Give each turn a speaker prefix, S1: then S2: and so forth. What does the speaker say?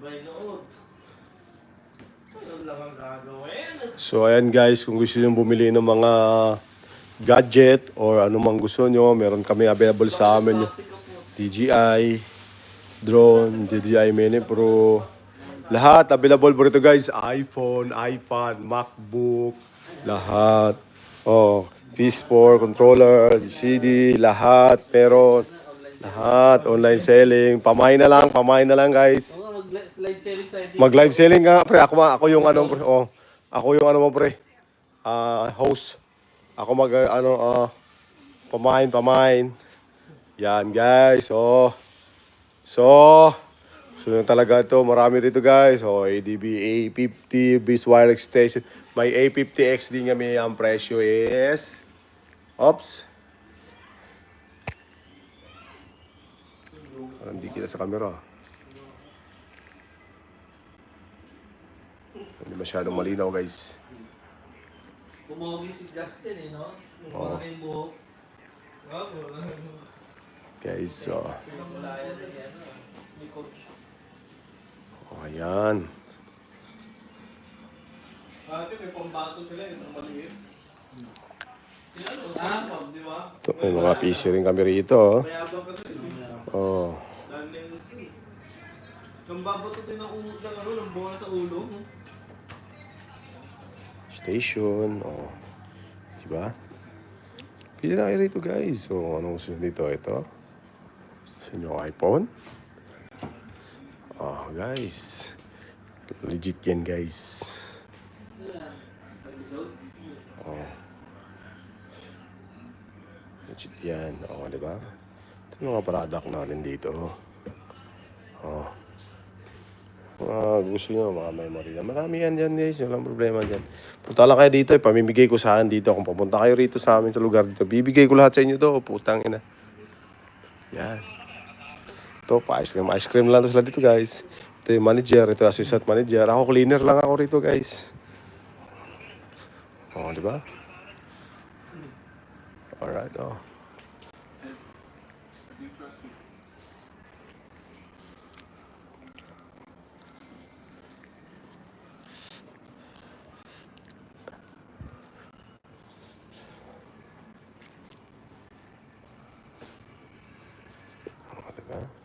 S1: Sabay So ayan guys, kung gusto nyo bumili ng mga gadget or anumang gusto nyo, meron kami available sa amin. DJI, drone, DJI Mini Pro. Lahat available po rito guys. iPhone, iPad, MacBook, lahat. Oh, PS4, controller, CD, lahat. Pero lahat, online selling. Pamain na lang, pamain na lang guys.
S2: Mag-live selling tayo dito.
S1: Mag live selling nga pre. Ako ako yung ano pre. Oh. Ako yung ano mo pre. Ah, host. Ako mag uh, ano ah pamain pamain. Yan guys. Oh. So, so yun talaga ito. Marami rito guys. Oh, ADB A50 Beast Wireless Station. May A50X din kami. Ang presyo is Ops. Parang kita sa camera. Hindi masyadong malinaw guys.
S2: Pumogi si Justin eh, no?
S1: Oo.
S2: buhok.
S1: Guys, so.
S2: Ah.
S1: Oh, ayan.
S3: Ate, may pambato sila, isang maliit.
S2: Ah,
S3: Di ba?
S1: Ito, may mga PC rin kami rito. oh. Oh.
S3: Kung babato din ang ulo ng ano, ng bola sa ulo.
S1: Station. Oh. Diba? Pili na kayo rito guys. So, anong gusto nyo dito? Ito. Sa inyo iPhone. Oh, guys. Legit yan guys. Oh. Legit yan. Oh, di ba? Ito yung mga product natin dito. Oh. Mga gusto nyo, mga memory na. Marami yan dyan guys. Walang problema dyan. Punta kayo dito. Ipamimigay ko sa akin dito. Kung papunta kayo rito sa amin sa lugar dito, bibigay ko lahat sa inyo to. Putang ina. Yan. Ito, pa-ice cream. Ice cream lang to sila dito guys. Ito yung manager. Ito assistant manager. Ako cleaner lang ako rito guys. Oh, di ba? Alright, oh. இருப்பேன்